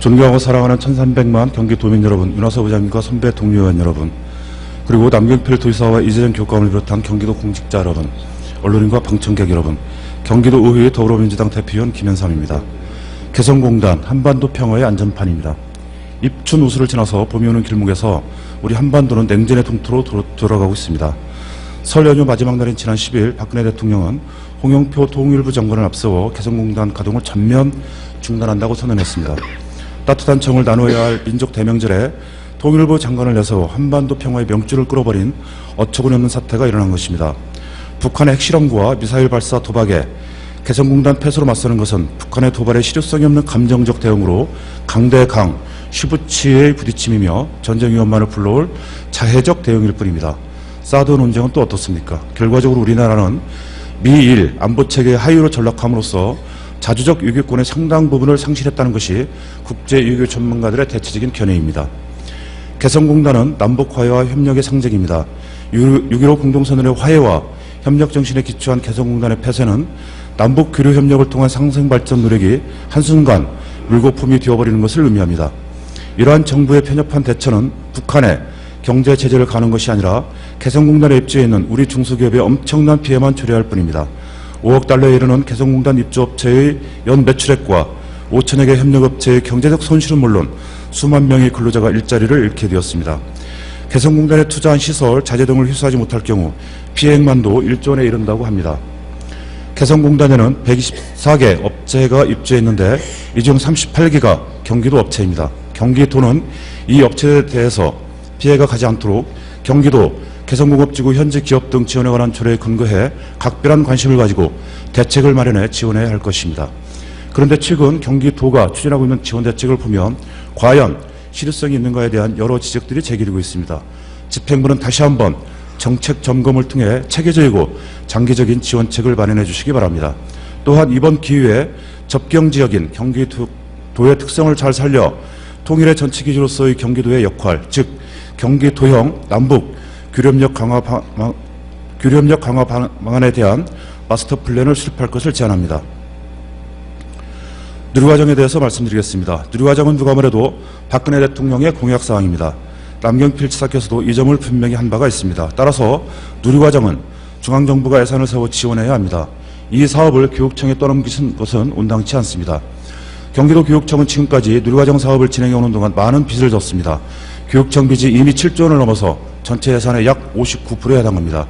존경하고 사랑하는 1300만 경기 도민 여러분, 윤화서 부장님과 선배 동료 의원 여러분, 그리고 남경필 도지사와 이재정 교감을 비롯한 경기도 공직자 여러분, 언론인과 방청객 여러분, 경기도 의회 더불어민주당 대표위원 김현삼입니다. 개성공단 한반도 평화의 안전판입니다. 입춘 우수를 지나서 봄이 오는 길목에서 우리 한반도는 냉전의 동토로 도로- 돌아가고 있습니다. 설 연휴 마지막 날인 지난 10일 박근혜 대통령은 홍영표 통일부 장관을 앞세워 개성공단 가동을 전면 중단한다고 선언했습니다. 따뜻한 정을 나눠야 할 민족 대명절에 통일부 장관을 내세워 한반도 평화의 명줄을 끌어버린 어처구니없는 사태가 일어난 것입니다. 북한의 핵실험과 미사일 발사 도박에 개성공단 폐쇄로 맞서는 것은 북한의 도발에 실효성이 없는 감정적 대응으로 강대 강, 쉬부치의 부딪힘이며 전쟁 위험만을 불러올 자해적 대응일 뿐입니다. 사드 논쟁은 또 어떻습니까? 결과적으로 우리나라는 미일 안보 체계의 하위로 전락함으로써 자주적 유교권의 상당 부분을 상실했다는 것이 국제 유교 전문가들의 대체적인 견해입니다. 개성공단은 남북 화해와 협력의 상징입니다. 6.15 공동선언의 화해와 협력 정신에 기초한 개성공단의 폐쇄는 남북 교류 협력을 통한 상생 발전 노력이 한순간 물거품이 되어버리는 것을 의미합니다. 이러한 정부의 편협한 대처는 북한의 경제 제재를 가는 것이 아니라 개성공단에 입주해 있는 우리 중소기업의 엄청난 피해만 초래할 뿐입니다. 5억 달러에 이르는 개성공단 입주업체의 연 매출액과 5천여 개 협력업체의 경제적 손실은 물론 수만 명의 근로자가 일자리를 잃게 되었습니다. 개성공단에 투자한 시설, 자재 등을 회수하지 못할 경우 피해액만도 1조 원에 이른다고 합니다. 개성공단에는 124개 업체가 입주해 있는데 이 중 38개가 경기도 업체입니다. 경기도는 이 업체에 대해서 피해가 가지 않도록 경기도 개성공업지구 현지 기업 등 지원에 관한 조례에 근거해 각별한 관심을 가지고 대책을 마련해 지원해야 할 것입니다. 그런데 최근 경기도가 추진하고 있는 지원 대책을 보면 과연 실효성이 있는가에 대한 여러 지적들이 제기되고 있습니다. 집행부는 다시 한번 정책 점검을 통해 체계적이고 장기적인 지원책을 마련해 주시기 바랍니다. 또한 이번 기회에 접경 지역인 경기도의 특성을 잘 살려 통일의 전체 기지로서의 경기도의 역할, 즉 경기도형 남북 교류협력 강화 방, 교류협력 강화 방- 방안에 대한 마스터 플랜을 수립할 것을 제안합니다. 누리과정에 대해서 말씀드리겠습니다. 누리과정은 누가 뭐래도 박근혜 대통령의 공약 사항입니다. 남경필 지사께서도 이 점을 분명히 한 바가 있습니다. 따라서 누리과정은 중앙정부가 예산을 세워 지원해야 합니다. 이 사업을 교육청에 떠넘기신 것은 온당치 않습니다. 경기도 교육청은 지금까지 누리과정 사업을 진행해 오는 동안 많은 빚을 졌습니다. 교육청 빚이 이미 7조 원을 넘어서 전체 예산의 약 59%에 해당합니다.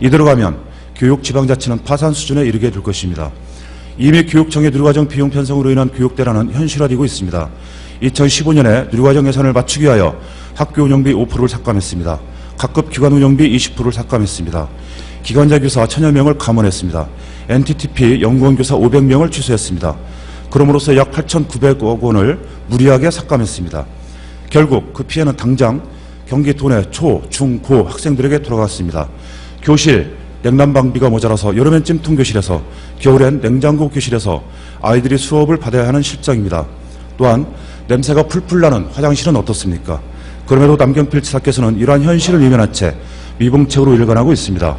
이대로 가면 교육 지방자치는 파산 수준에 이르게 될 것입니다. 이미 교육청의 누리과정 비용 편성으로 인한 교육 대란은 현실화되고 있습니다. 2015년에 누리과정 예산을 맞추기 위하여 학교 운영비 5%를 삭감했습니다. 각급 기관 운영비 20%를 삭감했습니다. 기관자 교사 천여 명을 감원했습니다. NTTP 연구원 교사 500명을 취소했습니다. 그럼으로써 약 8,900억 원을 무리하게 삭감했습니다. 결국 그 피해는 당장 경기 도내 초, 중, 고 학생들에게 돌아갔습니다. 교실, 냉난방비가 모자라서 여름엔 찜통 교실에서 겨울엔 냉장고 교실에서 아이들이 수업을 받아야 하는 실정입니다. 또한 냄새가 풀풀 나는 화장실은 어떻습니까? 그럼에도 남경필 지사께서는 이러한 현실을 이면한 채 미봉책으로 일관하고 있습니다.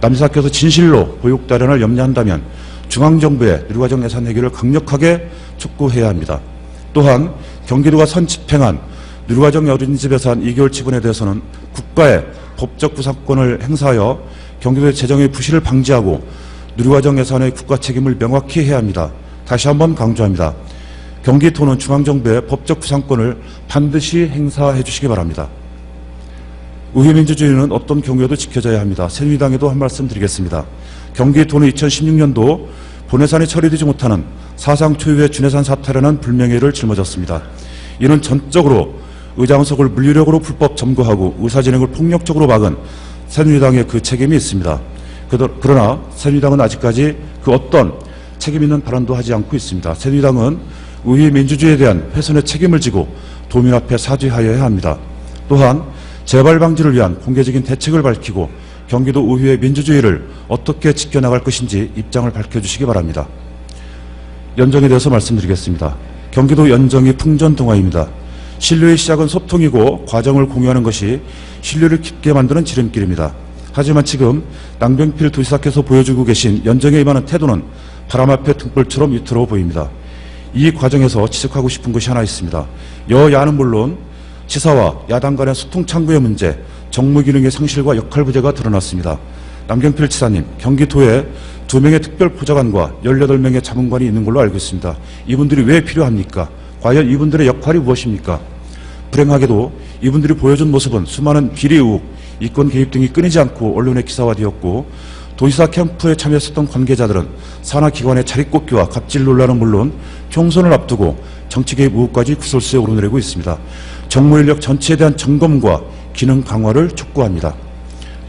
남 지사께서 진실로 보육다련을 염려한다면 중앙정부의 누리과정 예산 해결을 강력하게 촉구해야 합니다. 또한 경기도가 선 집행한 누리과정 어린이집 예산 2개월 지분에 대해서는 국가의 법적 구상권을 행사하여 경기도의 재정의 부실을 방지하고 누리과정 예산의 국가 책임을 명확히 해야 합니다. 다시 한번 강조합니다. 경기도는 중앙정부의 법적 구상권을 반드시 행사해 주시기 바랍니다. 우회민주주의는 어떤 경우에도 지켜져야 합니다. 새누리당에도 한 말씀 드리겠습니다. 경기도는 2016년도 본예산이 처리되지 못하는 사상 초유의 준예산 사태라는 불명예를 짊어졌습니다. 이는 전적으로 의장석을 물리력으로 불법 점거하고 의사진행을 폭력적으로 막은 새누리당의 그 책임이 있습니다. 그러나 새누리당은 아직까지 그 어떤 책임 있는 발언도 하지 않고 있습니다. 새누리당은 의회 민주주의에 대한 훼손의 책임을 지고 도민 앞에 사죄하여야 합니다. 또한 재발 방지를 위한 공개적인 대책을 밝히고 경기도 의회의 민주주의를 어떻게 지켜나갈 것인지 입장을 밝혀주시기 바랍니다. 연정에 대해서 말씀드리겠습니다. 경기도 연정이 풍전동화입니다. 신뢰의 시작은 소통이고 과정을 공유하는 것이 신뢰를 깊게 만드는 지름길입니다. 하지만 지금 남병필 도지사께서 보여주고 계신 연정에 임하는 태도는 바람 앞에 등불처럼 위태로워 보입니다. 이 과정에서 지적하고 싶은 것이 하나 있습니다. 여야는 물론 지사와 야당 간의 소통 창구의 문제, 정무 기능의 상실과 역할 부재가 드러났습니다. 남경필 지사님, 경기도에 두 명의 특별 보좌관과 18명의 자문관이 있는 걸로 알고 있습니다. 이분들이 왜 필요합니까? 과연 이분들의 역할이 무엇입니까? 불행하게도 이분들이 보여준 모습은 수많은 비리 의혹, 이권 개입 등이 끊이지 않고 언론에 기사화되었고 도지사 캠프에 참여했었던 관계자들은 산하기관의 자리꼽기와 갑질 논란은 물론 총선을 앞두고 정치 개입 의혹까지 구설수에 오르내리고 있습니다. 정무 인력 전체에 대한 점검과 기능 강화를 촉구합니다.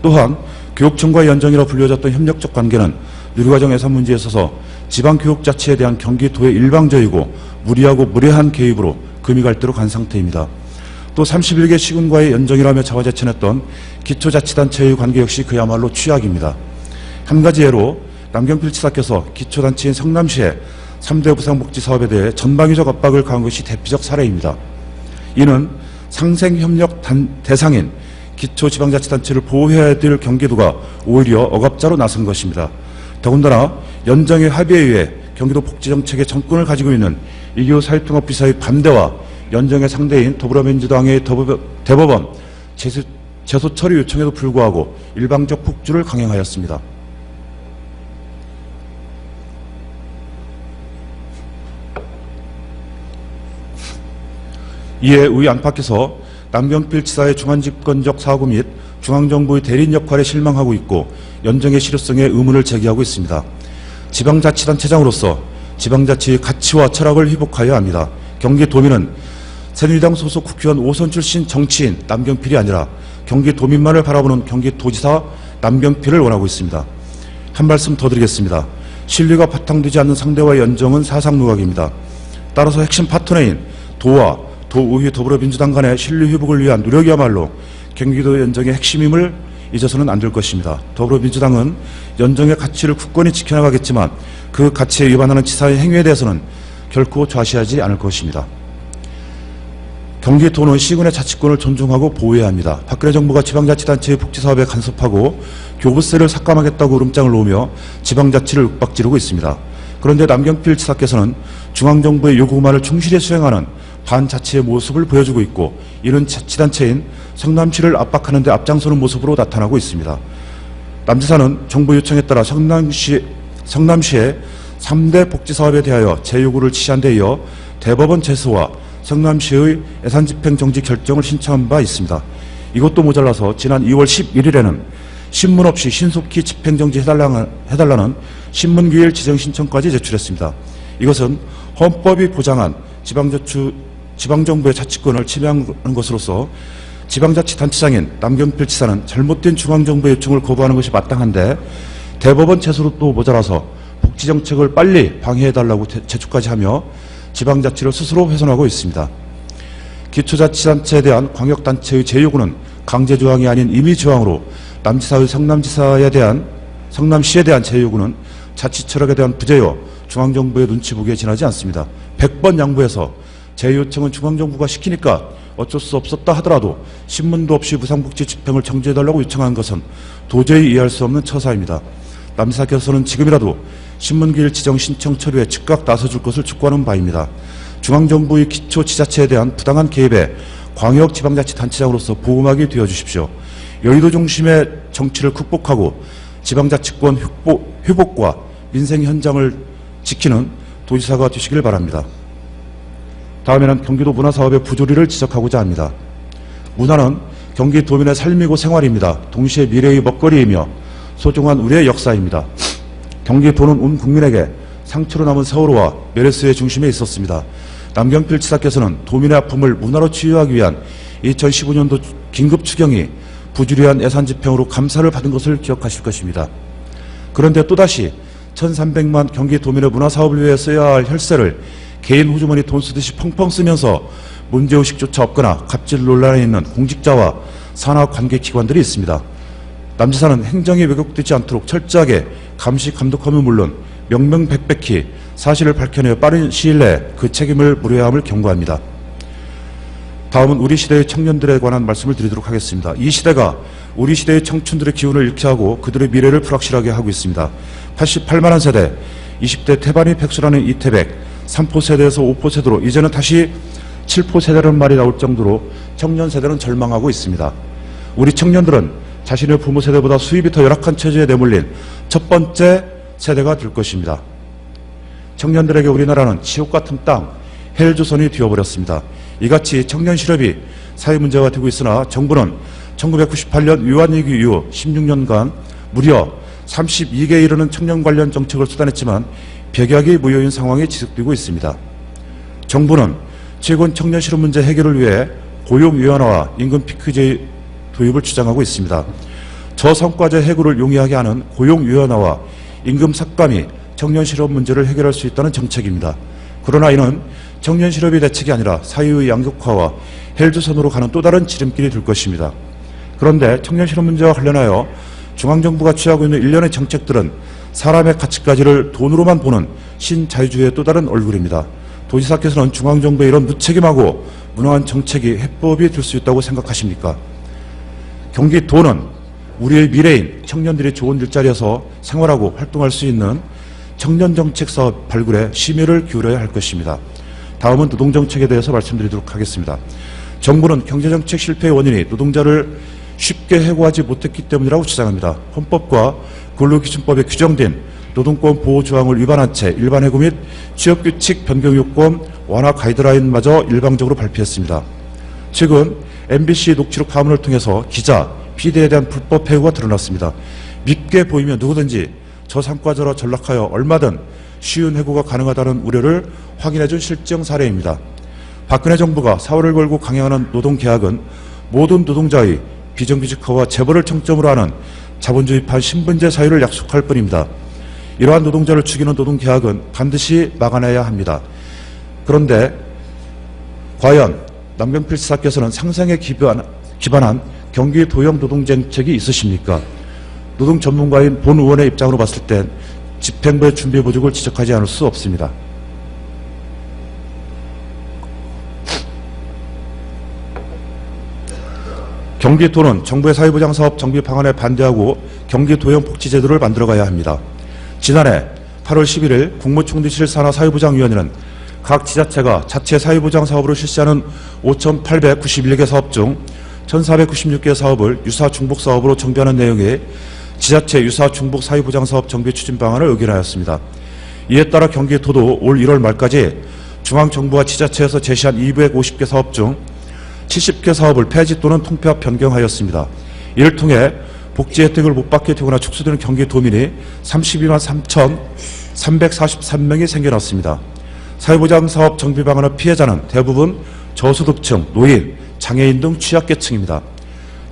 또한 교육청과 연정이라 불려졌던 협력적 관계는 누리과정 예산 문제에 있어서 지방교육 자체에 대한 경기도의 일방적이고 무리하고 무례한 개입으로 금이 갈대로 간 상태입니다. 또 31개 시군과의 연정이라며 자화자찬했던 기초자치단체의 관계 역시 그야말로 취약입니다. 한 가지 예로 남경필 지사께서 기초단체인 성남시의 3대 부상복지 사업에 대해 전방위적 압박을 가한 것이 대표적 사례입니다. 이는 상생협력 단- 대상인 기초지방자치단체를 보호해야 될 경기도가 오히려 억압자로 나선 것입니다. 더군다나 연정의 합의에 의해 경기도 복지정책의 정권을 가지고 있는 이교 사회통합비서의 반대와 연정의 상대인 더불어민주당의 더불어- 대법원 제소, 제소 처리 요청에도 불구하고 일방적 폭주를 강행하였습니다. 이에 의 안팎에서 남경필 지사의 중앙집권적 사고 및 중앙정부의 대리인 역할에 실망하고 있고 연정의 실효성에 의문을 제기하고 있습니다. 지방자치단체장으로서 지방자치의 가치와 철학을 회복하여야 합니다. 경기 도민은 새누리당 소속 국회의원 5선 출신 정치인 남경필이 아니라 경기 도민만을 바라보는 경기도지사 남경필을 원하고 있습니다. 한 말씀 더 드리겠습니다. 신뢰가 바탕되지 않는 상대와의 연정은 사상 누각입니다. 따라서 핵심 파트너인 도와 도의회 더불어민주당 간의 신뢰 회복을 위한 노력이야말로 경기도 연정의 핵심임을 잊어서는 안 될 것입니다. 더불어민주당은 연정의 가치를 굳건히 지켜나가겠지만 그 가치에 위반하는 지사의 행위에 대해서는 결코 좌시하지 않을 것입니다. 경기도는 시군의 자치권을 존중하고 보호해야 합니다. 박근혜 정부가 지방자치단체의 복지사업에 간섭하고 교부세를 삭감하겠다고 으름장을 놓으며 지방자치를 윽박지르고 있습니다. 그런데 남경필 지사께서는 중앙정부의 요구만을 충실히 수행하는 반자치의 모습을 보여주고 있고 이런 자치단체인 성남시를 압박하는 데 앞장서는 모습으로 나타나고 있습니다. 남지사는 정부 요청에 따라 성남시, 성남시의 3대 복지사업에 대하여 재요구를 지시한 데 이어 대법원 제소와 성남시의 예산집행 정지 결정을 신청한 바 있습니다. 이것도 모자라서 지난 2월 11일에는 신문 없이 신속히 집행정지 해달라는, 해달라는 신문기일 지정신청까지 제출했습니다. 이것은 헌법이 보장한 지방자치, 지방정부의 자치권을 침해하는 것으로서 지방자치단체장인 남경필 지사는 잘못된 중앙정부의 요청을 거부하는 것이 마땅한데 대법원 제소로 또 모자라서 복지정책을 빨리 방해해달라고 대- 제출까지 하며 지방자치를 스스로 훼손하고 있습니다. 기초자치단체에 대한 광역단체의 제요구는 강제조항이 아닌 임의조항으로 남지사의 성남지사에 대한 성남시에 대한 제요구는 자치철학에 대한 부재여 중앙정부의 눈치 보기에 지나지 않습니다. 100번 양보해서 제요청은 중앙정부가 시키니까 어쩔 수 없었다 하더라도 신문도 없이 무상복지 집행을 정지해달라고 요청한 것은 도저히 이해할 수 없는 처사입니다. 남지사께서는 지금이라도 신문기일 지정 신청 처리에 즉각 나서줄 것을 촉구하는 바입니다. 중앙정부의 기초 지자체에 대한 부당한 개입에 광역 지방자치단체장으로서 보호막이 되어주십시오. 여의도 중심의 정치를 극복하고 지방자치권 회복, 회복과 민생 현장을 지키는 도지사가 되시길 바랍니다. 다음에는 경기도 문화사업의 부조리를 지적하고자 합니다. 문화는 경기 도민의 삶이고 생활입니다. 동시에 미래의 먹거리이며 소중한 우리의 역사입니다. 경기도는 온 국민에게 상처로 남은 세월호와 메르스의 중심에 있었습니다. 남경필 지사께서는 도민의 아픔을 문화로 치유하기 위한 2015년도 긴급 추경이 부주리한 예산 집행으로 감사를 받은 것을 기억하실 것입니다. 그런데 또다시 1,300만 경기 도민의 문화사업을 위해 써야 할 혈세를 개인 호주머니 돈 쓰듯이 펑펑 쓰면서 문제의식조차 없거나 갑질 논란에 있는 공직자와 산하 관계 기관들이 있습니다. 남지사는 행정이 왜곡되지 않도록 철저하게 감시 감독하면 물론 명명백백히 사실을 밝혀내어 빠른 시일 내에 그 책임을 물어야 함을 경고합니다. 다음은 우리 시대의 청년들에 관한 말씀을 드리도록 하겠습니다. 이 시대가 우리 시대의 청춘들의 기운을 잃게 하고 그들의 미래를 불확실하게 하고 있습니다. 88만한 세대, 20대 태반이 백수라는 이태백, 3포 세대에서 5포 세대로 이제는 다시 7포 세대라는 말이 나올 정도로 청년 세대는 절망하고 있습니다. 우리 청년들은 자신의 부모 세대보다 수입이 더 열악한 처지에 내몰린 첫 번째 세대가 될 것입니다. 청년들에게 우리나라는 지옥 같은 땅, 헬조선이 되어버렸습니다. 이같이 청년 실업이 사회 문제가 되고 있으나 정부는 1998년 위안위기 이후 16년간 무려 32개에 이르는 청년 관련 정책을 수단했지만 백약이 무효인 상황이 지속되고 있습니다. 정부는 최근 청년 실업 문제 해결을 위해 고용 유연화와 임금 피크제 도입을 주장하고 있습니다. 저성과제 해고를 용이하게 하는 고용 유연화와 임금 삭감이 청년 실업 문제를 해결할 수 있다는 정책입니다. 그러나 이는 청년 실업이 대책이 아니라 사회의 양극화와 헬조선으로 가는 또 다른 지름길이 될 것입니다. 그런데 청년 실업 문제와 관련하여 중앙정부가 취하고 있는 일련의 정책들은 사람의 가치까지를 돈으로만 보는 신자유주의의 또 다른 얼굴입니다. 도지사께서는 중앙정부의 이런 무책임하고 무능한 정책이 해법이 될 수 있다고 생각하십니까? 경기도는 우리의 미래인 청년들이 좋은 일자리에서 생활하고 활동할 수 있는 청년정책 사업 발굴에 심혈을 기울여야 할 것입니다. 다음은 노동정책에 대해서 말씀드리도록 하겠습니다. 정부는 경제정책 실패의 원인이 노동자를 쉽게 해고하지 못했기 때문이라고 주장합니다. 헌법과 근로기준법에 규정된 노동권 보호 조항을 위반한 채 일반 해고 및 취업규칙 변경 요건 완화 가이드라인마저 일방적으로 발표했습니다. 최근 MBC 녹취록 파문을 통해서 기자, PD에 대한 불법 해고가 드러났습니다. 믿게 보이면 누구든지 저 상과자로 전락하여 얼마든 쉬운 해고가 가능하다는 우려를 확인해준 실정 사례입니다. 박근혜 정부가 4월을 걸고 강행하는 노동계약은 모든 노동자의 비정규직화와 재벌을 청점으로 하는 자본주의판 신분제 사유를 약속할 뿐입니다. 이러한 노동자를 죽이는 노동계약은 반드시 막아내야 합니다. 그런데 과연 남경필 지사께서는 상상에 기반, 기반한 경기 도형 노동 정책이 있으십니까? 노동 전문가인 본 의원의 입장으로 봤을 땐 집행부의 준비 부족을 지적하지 않을 수 없습니다. 경기도는 정부의 사회보장 사업 정비 방안에 반대하고 경기도형 복지제도를 만들어가야 합니다. 지난해 8월 11일 국무총리실 산하 사회보장위원회는 각 지자체가 자체 사회보장 사업으로 실시하는 5,891개 사업 중 1,496개 사업을 유사 중복 사업으로 정비하는 내용의 지자체 유사 중복 사회보장 사업 정비 추진 방안을 의견하였습니다. 이에 따라 경기도도 올 1월 말까지 중앙정부와 지자체에서 제시한 250개 사업 중 70개 사업을 폐지 또는 통폐합 변경하였습니다. 이를 통해 복지 혜택을 못 받게 되거나 축소되는 경기 도민이 32만 3,343명이 생겨났습니다. 사회보장 사업 정비 방안의 피해자는 대부분 저소득층, 노인, 장애인 등 취약계층입니다.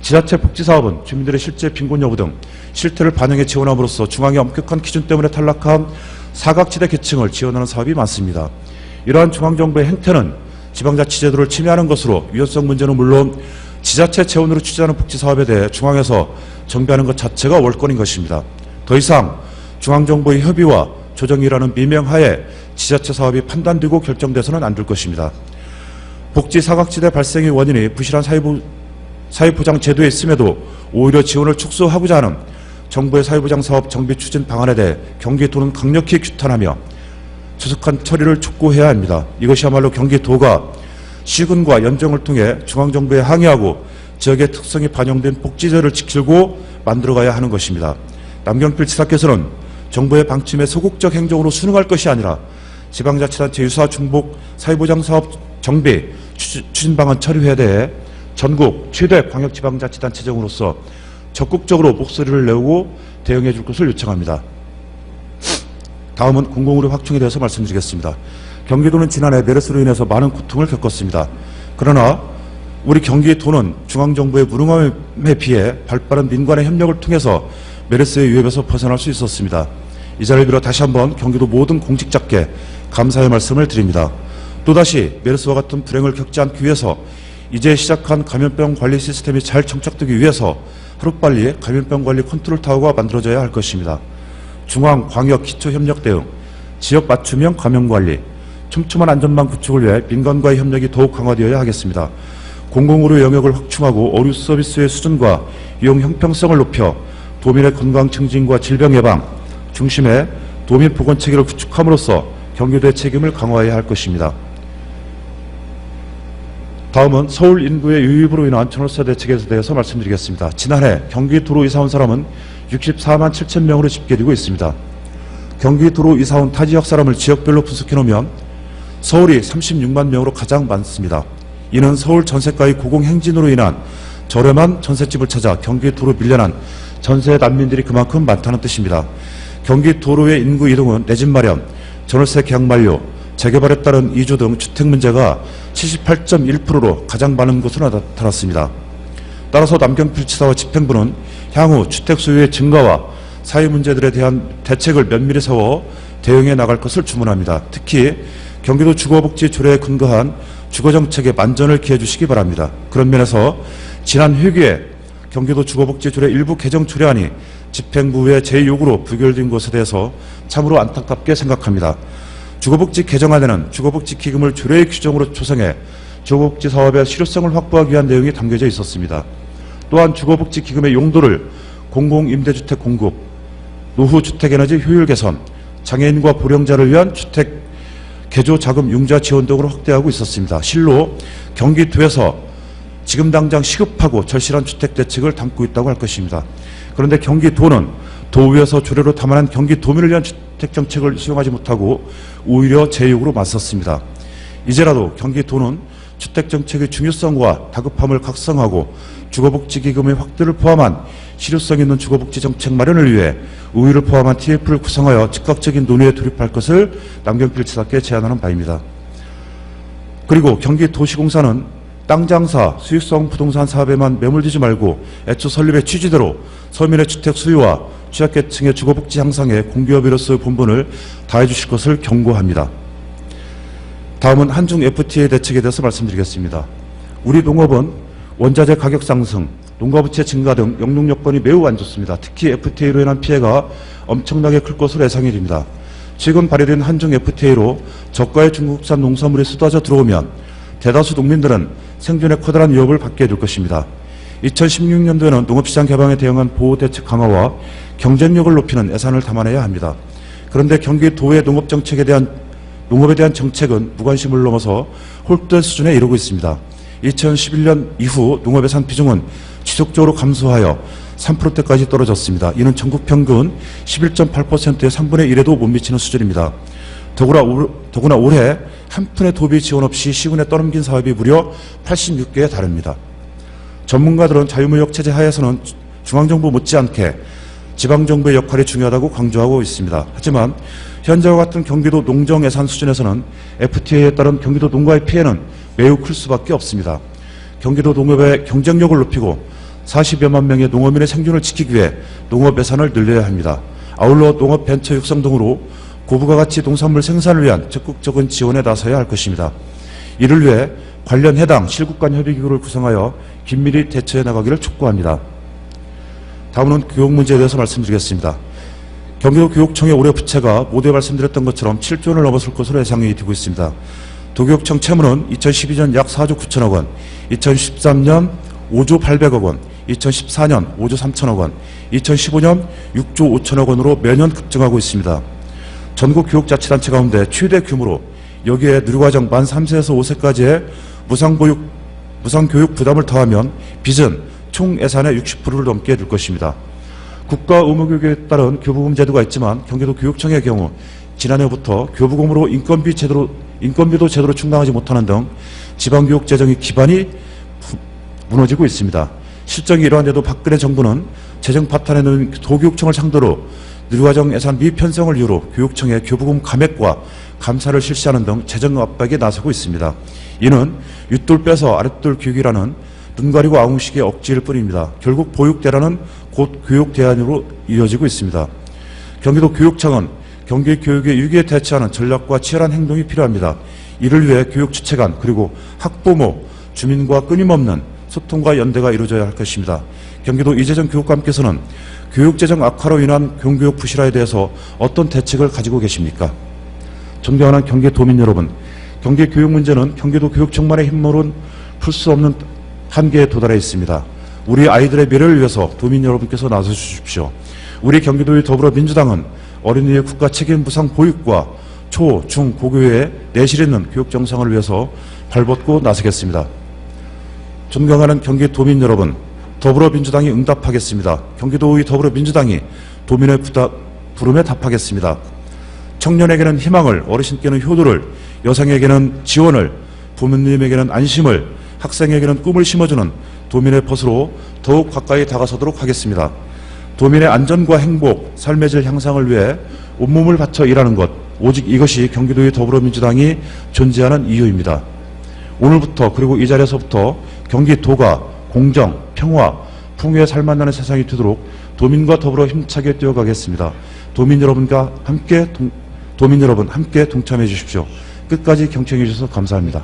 지자체 복지사업은 주민들의 실제 빈곤 여부 등 실태를 반영해 지원함으로써 중앙의 엄격한 기준 때문에 탈락한 사각지대 계층을 지원하는 사업이 많습니다. 이러한 중앙정부의 행태는 지방자치제도를 침해하는 것으로 위헌성 문제는 물론 지자체 재원으로 추진하는 복지사업에 대해 중앙에서 정비하는 것 자체가 월권인 것입니다. 더 이상 중앙정부의 협의와 조정이라는 미명하에 지자체 사업이 판단되고 결정돼서는 안 될 것입니다. 복지 사각지대 발생의 원인이 부실한 사회부, 사회보장 제도에 있음에도 오히려 지원을 축소하고자 하는 정부의 사회보장 사업 정비 추진 방안에 대해 경기도는 강력히 규탄하며 조속한 처리를 촉구해야 합니다. 이것이야말로 경기도가 시군과 연정을 통해 중앙정부에 항의하고 지역의 특성이 반영된 복지제를 지키고 만들어가야 하는 것입니다. 남경필 지사께서는 정부의 방침에 소극적 행정으로 순응할 것이 아니라 지방자치단체 유사 중복 사회보장 사업 정비 추- 추진 방안 처리회에 대해 전국 최대 광역지방자치단체장으로서 적극적으로 목소리를 내고 대응해 줄 것을 요청합니다. 다음은 공공의료 확충에 대해서 말씀드리겠습니다. 경기도는 지난해 메르스로 인해서 많은 고통을 겪었습니다. 그러나 우리 경기도는 중앙정부의 무능함에 비해 발빠른 민관의 협력을 통해서 메르스의 위협에서 벗어날 수 있었습니다. 이 자리를 빌어 다시 한번 경기도 모든 공직자께 감사의 말씀을 드립니다. 또다시 메르스와 같은 불행을 겪지 않기 위해서 이제 시작한 감염병 관리 시스템이 잘 정착되기 위해서 하루빨리 감염병 관리 컨트롤 타워가 만들어져야 할 것입니다. 중앙 광역 기초 협력 대응, 지역 맞춤형 감염 관리, 촘촘한 안전망 구축을 위해 민간과의 협력이 더욱 강화되어야 하겠습니다. 공공의료 영역을 확충하고 의료 서비스의 수준과 이용 형평성을 높여 도민의 건강 증진과 질병 예방 중심의 도민 보건 체계를 구축함으로써 경기도의 책임을 강화해야 할 것입니다. 다음은 서울 인구의 유입으로 인한 전월세 대책에 대해서 말씀드리겠습니다. 지난해 경기 도로 이사 온 사람은 64만 7천 명으로 집계되고 있습니다. 경기도로 이사 온 타 지역 사람을 지역별로 분석해 놓으면 서울이 36만 명으로 가장 많습니다. 이는 서울 전세가의 고공행진으로 인한 저렴한 전셋집을 찾아 경기도로 밀려난 전세 난민들이 그만큼 많다는 뜻입니다. 경기도로의 인구 이동은 내 집 마련, 전월세 계약 만료, 재개발에 따른 이주 등 주택 문제가 78.1%로 가장 많은 것으로 나타났습니다. 따라서 남경필지사와 집행부는 향후 주택 소유의 증가와 사회 문제들에 대한 대책을 면밀히 세워 대응해 나갈 것을 주문합니다. 특히 경기도 주거복지 조례에 근거한 주거정책에 만전을 기해 주시기 바랍니다. 그런 면에서 지난 회기에 경기도 주거복지 조례 일부 개정 조례안이 집행부의 제 요구로 부결된 것에 대해서 참으로 안타깝게 생각합니다. 주거복지 개정안에는 주거복지 기금을 조례의 규정으로 조성해 주거복지 사업의 실효성을 확보하기 위한 내용이 담겨져 있었습니다. 또한 주거복지 기금의 용도를 공공임대주택 공급, 노후주택에너지 효율 개선, 장애인과 고령자를 위한 주택 개조 자금 융자 지원 등으로 확대하고 있었습니다. 실로 경기도에서 지금 당장 시급하고 절실한 주택 대책을 담고 있다고 할 것입니다. 그런데 경기도는 도의에서 조례로 담아낸 경기도민을 위한 주택 정책을 수용하지 못하고 오히려 제욕으로 맞섰습니다. 이제라도 경기도는 주택 정책의 중요성과 다급함을 각성하고 주거복지기금의 확대를 포함한 실효성 있는 주거복지 정책 마련을 위해 우위를 포함한 TF를 구성하여 즉각적인 논의에 돌입할 것을 남경필 지사께 제안하는 바입니다. 그리고 경기도시공사는 땅 장사, 수익성 부동산 사업에만 매몰되지 말고 애초 설립의 취지대로 서민의 주택 수요와 취약계층의 주거복지 향상에 공기업으로서의 본분을 다해 주실 것을 경고합니다. 다음은 한중 FTA 대책에 대해서 말씀드리겠습니다. 우리 농업은 원자재 가격 상승, 농가부채 증가 등 영농 여건이 매우 안 좋습니다. 특히 FTA로 인한 피해가 엄청나게 클 것으로 예상이 됩니다. 최근 발의된 한중 FTA로 저가의 중국산 농산물이 쏟아져 들어오면 대다수 농민들은 생존에 커다란 위협을 받게 될 것입니다. 2016년도에는 농업시장 개방에 대응한 보호대책 강화와 경쟁력을 높이는 예산을 담아내야 합니다. 그런데 경기도의 농업정책에 대한 농업에 대한 정책은 무관심을 넘어서 홀대 수준에 이르고 있습니다. 2011년 이후 농업 예산 비중은 지속적으로 감소하여 3%대까지 떨어졌습니다. 이는 전국 평균 11.8%의 3분의 1에도 못 미치는 수준입니다. 더구나, 올- 더구나 올해 한 푼의 도비 지원 없이 시군에 떠넘긴 사업이 무려 86개에 달합니다. 전문가들은 자유무역 체제 하에서는 중앙정부 못지않게 지방정부의 역할이 중요하다고 강조하고 있습니다. 하지만 현재와 같은 경기도 농정 예산 수준에서는 FTA에 따른 경기도 농가의 피해는 매우 클 수밖에 없습니다. 경기도 농업의 경쟁력을 높이고 40여만 명의 농어민의 생존을 지키기 위해 농업 예산을 늘려야 합니다. 아울러 농업 벤처 육성 등으로 고부가 가치 농산물 생산을 위한 적극적인 지원에 나서야 할 것입니다. 이를 위해 관련 해당 실국 간 협의기구를 구성하여 긴밀히 대처해 나가기를 촉구합니다. 다음은 교육 문제에 대해서 말씀드리겠습니다. 경기도 교육청의 올해 부채가 모두에 말씀드렸던 것처럼 7조 원을 넘어설 것으로 예상이 되고 있습니다. 도교육청 채무는 2012년 약 4조 9천억 원, 2013년 5조 800억 원, 2014년 5조 3천억 원, 2015년 6조 5천억 원으로 매년 급증하고 있습니다. 전국 교육자치단체 가운데 최대 규모로 여기에 누리과정 만 3세에서 5세까지의 무상보육, 무상교육 부담을 더하면 빚은 총 예산의 60%를 넘게 될 것입니다. 국가 의무교육에 따른 교부금 제도가 있지만 경기도 교육청의 경우 지난해부터 교부금으로 인건비 제대로 인건비도 제대로 충당하지 못하는 등 지방교육 재정의 기반이 부- 무너지고 있습니다. 실정이 이러한데도 박근혜 정부는 재정 파탄에 놓인 도교육청을 상대로 누리과정 예산 미편성을 이유로 교육청의 교부금 감액과 감사를 실시하는 등 재정 압박에 나서고 있습니다. 이는 윗돌 빼서 아랫돌 교육이라는 눈 가리고 아웅식의 억지일 뿐입니다. 결국 보육대라는 곧 교육 대안으로 이어지고 있습니다. 경기도 교육청은 경기 교육의 위기에 대처하는 전략과 치열한 행동이 필요합니다. 이를 위해 교육 주체 간 그리고 학부모, 주민과 끊임없는 소통과 연대가 이루어져야 할 것입니다. 경기도 이재정 교육감께서는 교육재정 악화로 인한 공교육 부실화에 대해서 어떤 대책을 가지고 계십니까? 존경하는 경기 도민 여러분, 경기 교육 문제는 경기도 교육청만의 힘으로는 풀 수 없는 한계에 도달해 있습니다. 우리 아이들의 미래를 위해서 도민 여러분께서 나서 주십시오. 우리 경기도의 더불어민주당은 어린이의 국가 책임 부상 보육과 초, 중, 고교의 내실 있는 교육 정상을 위해서 발벗고 나서겠습니다. 존경하는 경기 도민 여러분, 더불어민주당이 응답하겠습니다. 경기도의 더불어민주당이 도민의 부다, 부름에 답하겠습니다. 청년에게는 희망을, 어르신께는 효도를, 여성에게는 지원을, 부모님에게는 안심을, 학생에게는 꿈을 심어주는 도민의 벗으로 더욱 가까이 다가서도록 하겠습니다. 도민의 안전과 행복, 삶의 질 향상을 위해 온몸을 바쳐 일하는 것, 오직 이것이 경기도의 더불어민주당이 존재하는 이유입니다. 오늘부터 그리고 이 자리에서부터 경기도가 공정, 평화, 풍요에 살만나는 세상이 되도록 도민과 더불어 힘차게 뛰어가겠습니다. 도민 여러분과 함께 동, 도민 여러분 함께 동참해 주십시오. 끝까지 경청해 주셔서 감사합니다.